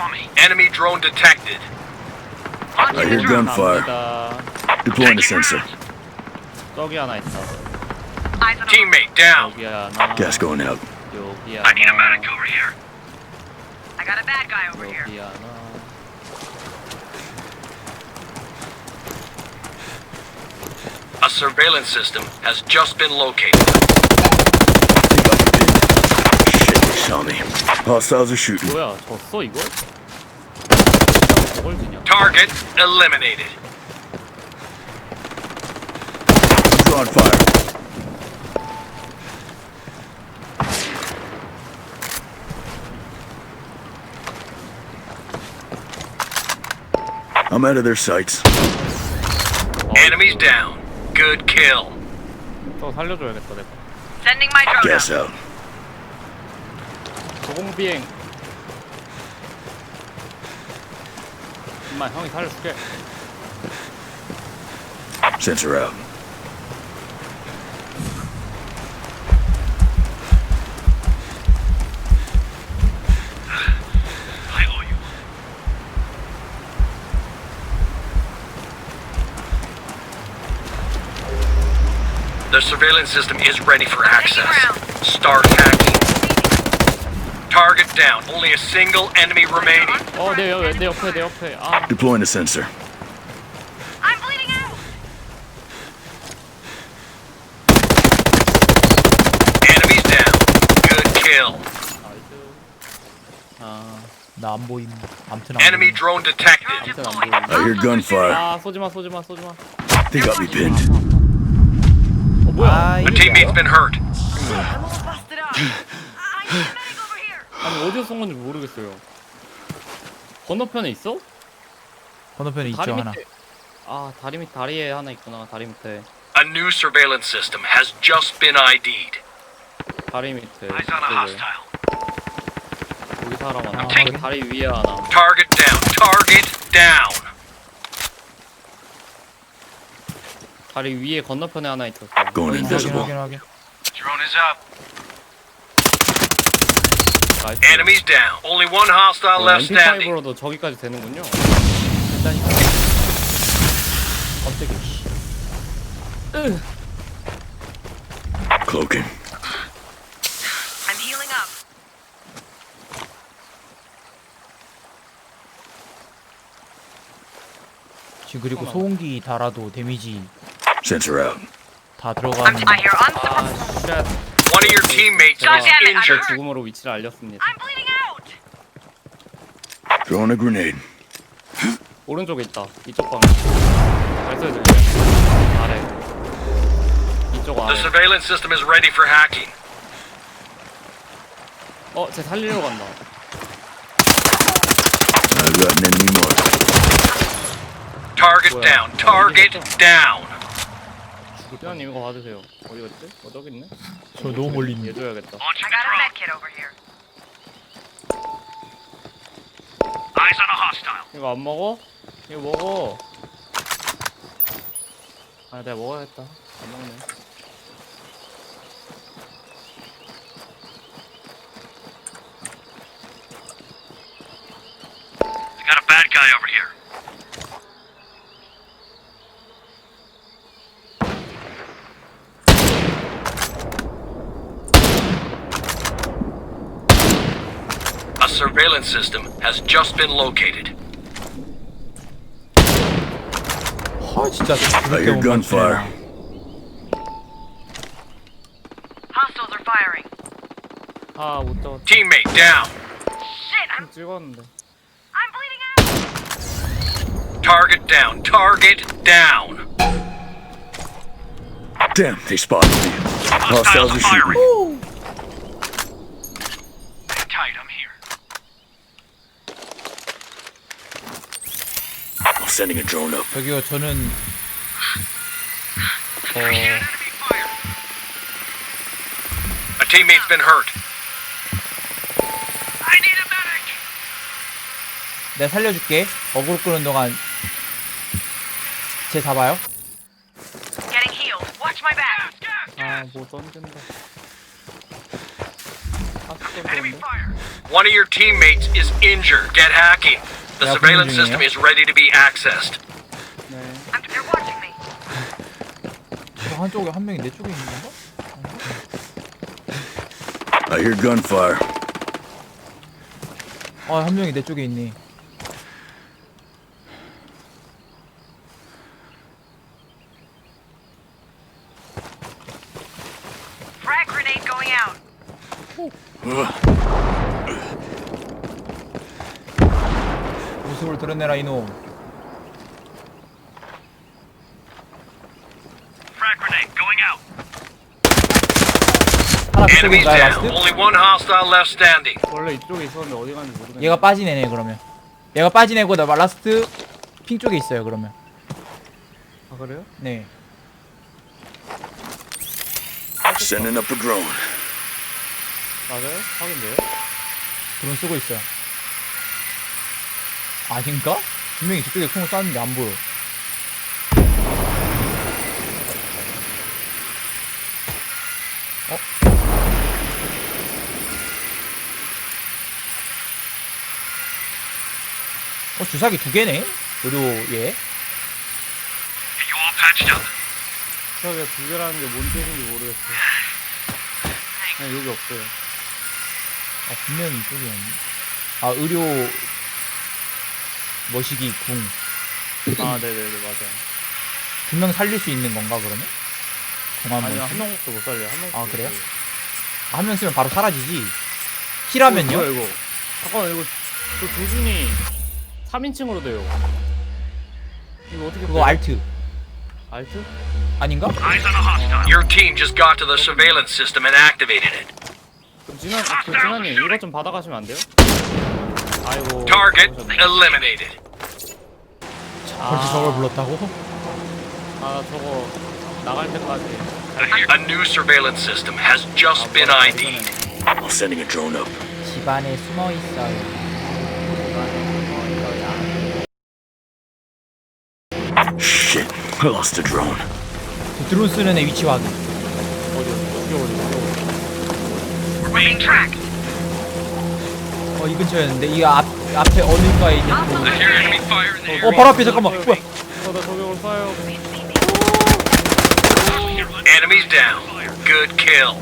on me. Enemy drone detected. I hear gunfire. 갑니다. Deploying a sensor. 저기 하나 있다. Eyes on a Teammate down. 여기 하나. Gas going out. 여기 I need a 하나. medic over here. I got a bad guy over here. 여기 하나. A surveillance system has just been located. Shit, they saw me. Hostiles are shooting. 뭐야? 졌어 이거? 저걸 지냐? Target eliminated. Drawing fire. I'm out of their sights. Enemies down. Good kill. 저 살려줘야겠다 내가. Sending my drone Gas out. out. 고공비행. 엄마 형이 살려줄게. Sensor out. I owe you. The surveillance system is ready for Taking access. rounds. Start hacking. Target down. Only a single enemy remaining. 어, 내, 옆- 내 옆에, 내 옆에. 아, Deploying a sensor. I'm bleeding out. Enemies down. Good kill. 나이스. 아, 나 안 보임. 암튼 안 Enemy 보임. drone detected. 아무튼 안 보이네. I hear gunfire. 아, 쏘지마, 쏘지마, 쏘지마. They got me pinned. 어, 뭐야? 아, A 이게 teammate's been hurt. I'm all busted up. I need 어디서 쏜 건지 모르겠어요. 건너편에 있어? 건너편에 다리 있죠 하나. 밑에. 아, 다리 밑, 다리에 하나 있구나, 다리 밑에. A new surveillance system has just been ID'd. 다리 밑에. Eyes on a 그쪽에. hostile. 여기 사람 하나. 아, 여기. 다리 위에 하나. Target down. Target down. 다리 위에 건너편에 하나 있었어. Going 어, 확인. 확인 확인. Drone is up. 나이스. Enemies down. Only one hostile 어, left standing. MP5로도 저기까지 되는군요. 일단니까. 깜짝이야. 씨. Cloaking. I'm healing up. 지금 그리고 소음기 달아도 데미지 Sensor out. 다 I'm, 들어가는. I hear 아, unsuppressed. 쉣. One of your teammates 제가 is damn it, 제 injured. 죽음으로 위치를 알렸습니다. I'm bleeding out. Throwing a grenade. 오른쪽에 있다. 이쪽 방향. 잘 쏘여줄게. 아래. 이쪽 The 아래. surveillance system is ready for hacking. 어, 쟤 살리러 간다. I've got an enemy mark. Target 뭐야? down. 아, Target 이겼다. down. 대현님 이거 받으세요. 어디 갔지? 어, 저기 있네. 저 너무 멀리 얘 있는데. 줘야겠다. Launching I the got a drone. med kit over here. Eyes on a hostile. 이거 안 먹어? 이거 먹어. 아, 내가 먹어야겠다. 안 먹네. We got a bad guy over here. surveillance system has just been located. 아 진짜. I hear gunfire. Hostiles are firing. 아, 못 잡았다. Teammate down. Shit, I'm 찍었는데. I'm bleeding out. Target down. Target down. Damn, they spotted me. Hostiles are firing. shooting. sending a drone up. 저기요 저는 어 Enemy fire. A teammate's been hurt. I need a medic. 내가 살려줄게. 어그로 끄는 동안 쟤 잡아요. Getting healed. Watch my back. Gas, gas, 아, gas. 뭐 던진다. Enemy fire. One of your teammates is injured. Get hacking. The Yeah, surveillance 보는 system 중이에요. is ready to be accessed. 네. I'm, they're watching me. 저 한쪽에 한 명이 내 쪽에 있는 건가? I hear gunfire. 아 한 명이 내 쪽에 있네. 드러내라 이놈. Frag grenade going out. 하나 Enemies 그쪽인가요 down. 라스트? Only one hostile left standing. 원래 이쪽에 있었는데 어디 갔는지 모르겠네. 얘가 빠진 애네 그러면. 얘가 빠진 애고 나 라스트 핑 쪽에 있어요 그러면. 아 그래요? 네. Sending up a drone. 맞아요? 확인돼요? 드론 쓰고 있어요. 아닌가? 분명히 저쪽에 총을 쐈는데 안 보여. 어? 어 주사기 두 개네? 의료예. Patched up. 저게 두 개라는 게 뭔 뜻인지 모르겠어요. 그냥 여기 없어요. 아 분명히 이쪽이었네. 아 의료 머시기 궁. 아 네네네 맞아요. 두명 살릴 수 있는 건가 그러면? 공항 아니요. 한 명도 못 살려요. 한 명도 아, 못 그래요? 살려요. 한명 쓰면 바로 사라지지. 어, 힐하면요? 뭐야 이거? 잠깐만 이거 저 조준이 3인칭으로 돼요. 이거 어떻게 그거 빼요? 알트 알트? 아닌가? Eyes on a hostile. Your team just got to the surveillance system and activated it. 그럼 진아 그 진아님 이거 좀 받아가시면 안 돼요? 아이고. Target 가보셨네. eliminated. 벌써 저걸 불렀다고? 아 저거 나갈 때까지. A new surveillance system has just been ID'd. I'm sending a drone up. 집안에 숨어 있어요. Shit, I lost a drone. 저 드론 쓰는 애 위치 확인. 어디 어디 어디 어디. We're being tracked. 어, 이 근처였는데 이 앞, 앞에 어딘가에 있는 area. 어, 바로 앞에 잠깐만. 뭐야? 저다 저격을 쏴요. Enemies down. Good kill.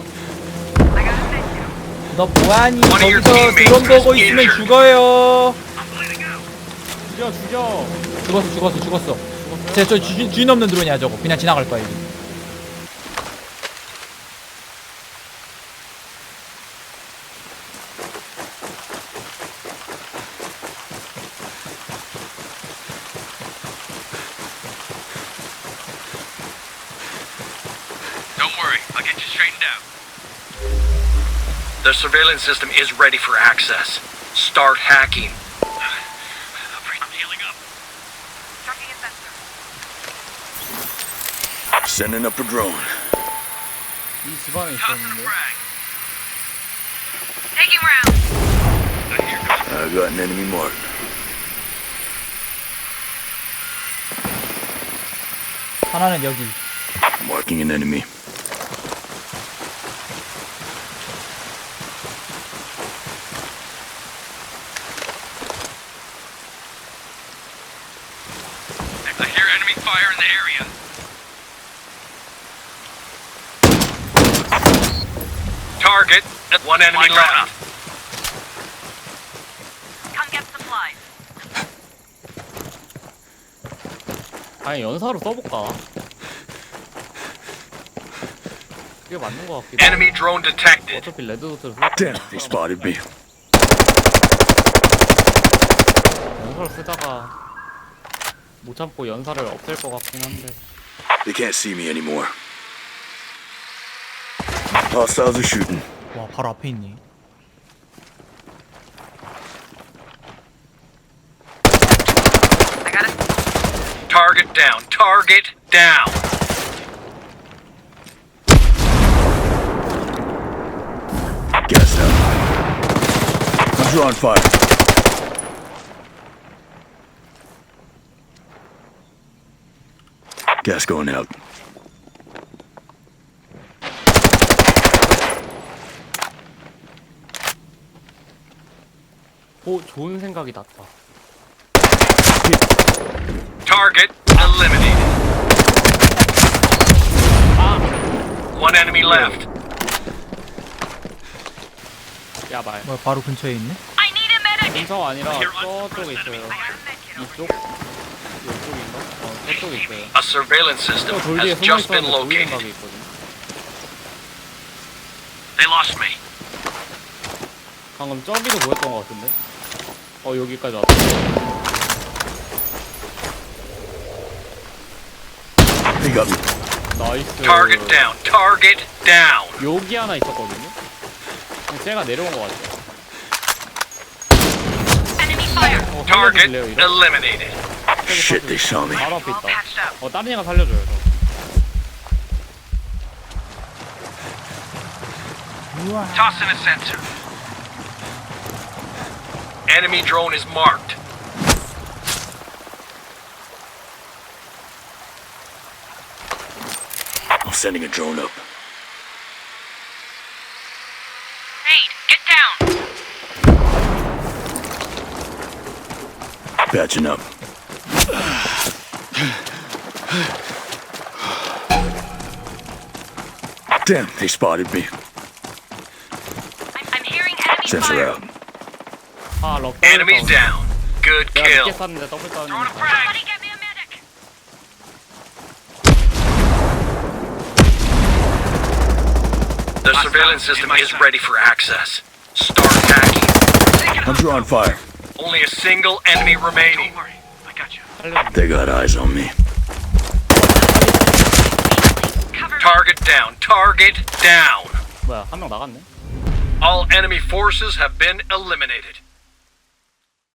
너 뭐하니? 거기서 드론 보고 있으면. 죽어요. 죽여 죽여. 죽었어, 죽었어, 죽었어. 쟤저 주인, 주인 없는 드론이야 저거. 그냥 지나갈 거야 이제. I'll get you straightened out. The surveillance system is ready for access. Start hacking. I'm healing up. Tracking a sensor. Sending up a drone. 이 집안에 Tossing a 있었는데. frag. Taking rounds. I hear gun- I got an enemy mark. 하나는 여기. Marking an enemy. one enemy Mine going left. Come get supplies. 아니 연사로 써볼까? 그게 맞는 것 같기도. 하고. Enemy drone detected. 어차피 레드도트를 Damn, they spotted me. 연사를 쓰다가 못 참고 연사를 없앨 것 같긴 한데. They can't see me anymore. Hostiles are shooting. 와 바로 앞에 있네. I got it. Target down. Target down. Gas out. I'm drawing fire. Gas going out. 오 좋은 생각이 났다. Target eliminated. One enemy left. 야 말. 뭐야 바로 근처에 있네? I need a medic. 근처가 아니라 저쪽에 있어요. 이쪽? 이쪽인가? 어 저쪽에 있어요. A surveillance system 저돌 뒤에 has 숨어 just been 있었는데 located. 각이 있거든. They lost me. 방금 저기도 보였던 것 같은데? 어 여기까지 왔다. He got me. 나이스. Target down. Target down. 여기 하나 있었거든요. 근데 쟤가 내려온 것 같아. Enemy fire. 어, Target 살려줄래요 이런? eliminated. Shit, they saw me. 바로 앞에 All 있다. patched up. 어 다른 애가 살려줘요. 저. Tossing a sensor. Enemy drone is marked. I'm sending a drone up. Raid, get down. Patching up. Damn, they spotted me. I'm, I'm hearing enemy Sensor fire. out. 아 럭. Enemies down. Good 내가 kill. 늦게 쐈는데 더블 다운. Throwing a frag. Somebody get me a medic. The surveillance system is ready for access. Start hacking. I'm drawing fire. Only a single enemy remaining. Don't worry. I got you. 살려. They got eyes on me. Cover me. Target down. Target down. 뭐야 한 명 나갔네. All enemy forces have been eliminated.